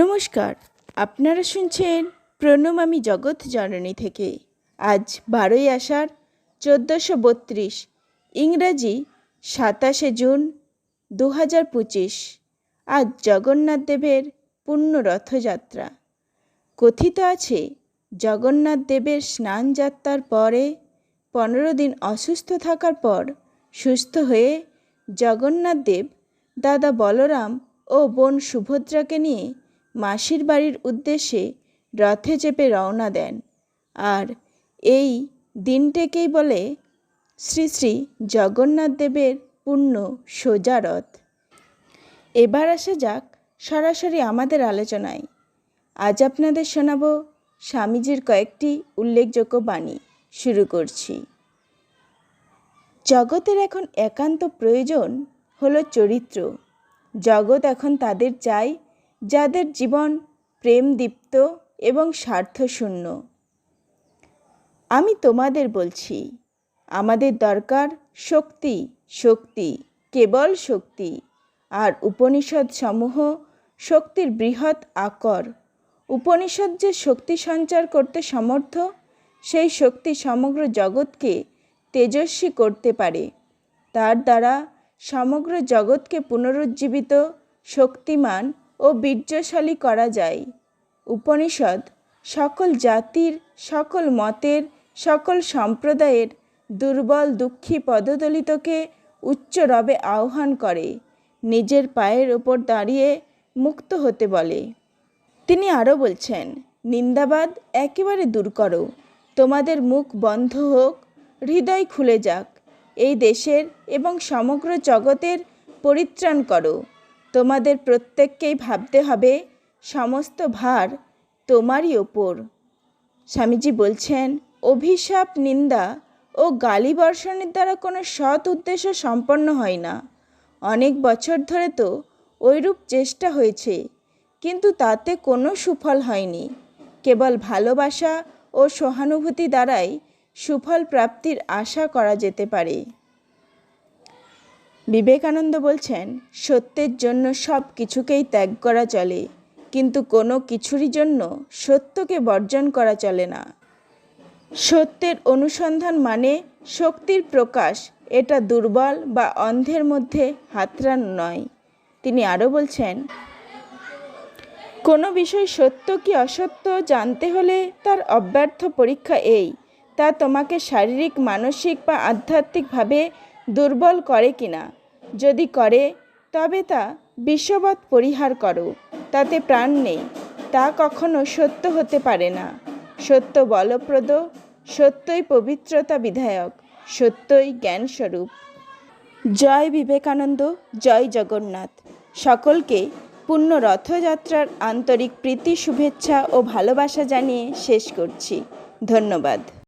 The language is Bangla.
নমস্কার, আপনারা শুনছেন প্রণম আমি জগৎ জননী থেকে আজ বারোই আষাঢ়, চোদ্দোশো বত্রিশ, ইংরাজি সাতাশে জুন দু হাজার পঁচিশ। আজ জগন্নাথ দেবের পূর্ণ রথযাত্রা। কথিত আছে, জগন্নাথ দেবের স্নান যাত্রার পরে পনেরো দিন অসুস্থ থাকার পর সুস্থ হয়ে জগন্নাথ দেব, দাদা বলরাম ও বোন সুভদ্রাকে নিয়ে মাসির বাড়ির উদ্দেশ্যে রথে চেপে রওনা দেন। আর এই দিনটাকেই বলে শ্রী শ্রী জগন্নাথ দেবের পূর্ণ সোজা রথ। এবার আসা যাক সরাসরি আমাদের আলোচনায়। আজ আপনাদের শোনাব স্বামীজির কয়েকটি উল্লেখযোগ্য বাণী। শুরু করছি। জগতের এখন একান্ত প্রয়োজন হলো চরিত্র। জগৎ এখন তাদের চাই যাদের জীবন প্রেমদীপ্ত এবং স্বার্থশূন্য। আমি তোমাদের বলছি, আমাদের দরকার শক্তি শক্তি, কেবল শক্তি, আর উপনিষদ সমূহ শক্তির বৃহৎ আকর। উপনিষদ যে শক্তি সঞ্চার করতে সমর্থ, সেই শক্তি সমগ্র জগৎকে তেজস্বী করতে পারে। তার দ্বারা সমগ্র জগৎকে পুনরুজ্জীবিত, শক্তিমান ও বীর্যশালী করা যায়। উপনিষদ, সকল জাতির, সকল মতের, সকল সম্প্রদায়ের দুর্বল দুঃখী পদদলিতকে উচ্চ রবে আহ্বান করে, নিজের পায়ের ওপর দাঁড়িয়ে মুক্ত হতে বলে। তিনি আরও বলছেন, নিন্দাবাদ একেবারে দূর করো। তোমাদের মুখ বন্ধ হোক, হৃদয় খুলে যাক। এই দেশের এবং সমগ্র জগতের পরিত্রাণ করো। তোমাদের প্রত্যেককেই ভাবতে হবে, সমস্ত ভার তোমারই ওপর। স্বামীজি বলছেন, অভিশাপ, নিন্দা ও গালি বর্ষণের দ্বারা কোনো সৎ উদ্দেশ্য সম্পন্ন হয় না। অনেক বছর ধরে তো ওইরূপ চেষ্টা হয়েছে, কিন্তু তাতে কোনো সুফল হয়নি। কেবল ভালোবাসা ও সহানুভূতি দ্বারাই সুফল প্রাপ্তির আশা করা যেতে পারে। বিবেকানন্দ বলছেন, সত্যের জন্য সব কিছুকেই ত্যাগ করা চলে, কিন্তু কোনো কিছুরই জন্য সত্যকে বর্জন করা চলে না। সত্যের অনুসন্ধান মানে শক্তির প্রকাশ, এটা দুর্বল বা অন্ধের মধ্যে হাতরান নয়। তিনি আরও বলছেন, কোনো বিষয় সত্য কি অসত্য জানতে হলে তার অব্যর্থ পরীক্ষা এই। তা তোমাকে শারীরিক, মানসিক বা আধ্যাত্মিকভাবে দুর্বল করে কিনা। যদি করে, তবে তা বিশ্ববৎ পরিহার করো। তাতে প্রাণ নেই, তা কখনো সত্য হতে পারে না। সত্য বলপ্রদ, সত্যই পবিত্রতা বিধায়ক, সত্যই জ্ঞানস্বরূপ। জয় বিবেকানন্দ, জয় জগন্নাথ। সকলকে পূর্ণ রথযাত্রার আন্তরিক প্রীতি, শুভেচ্ছা ও ভালোবাসা জানিয়ে শেষ করছি। ধন্যবাদ।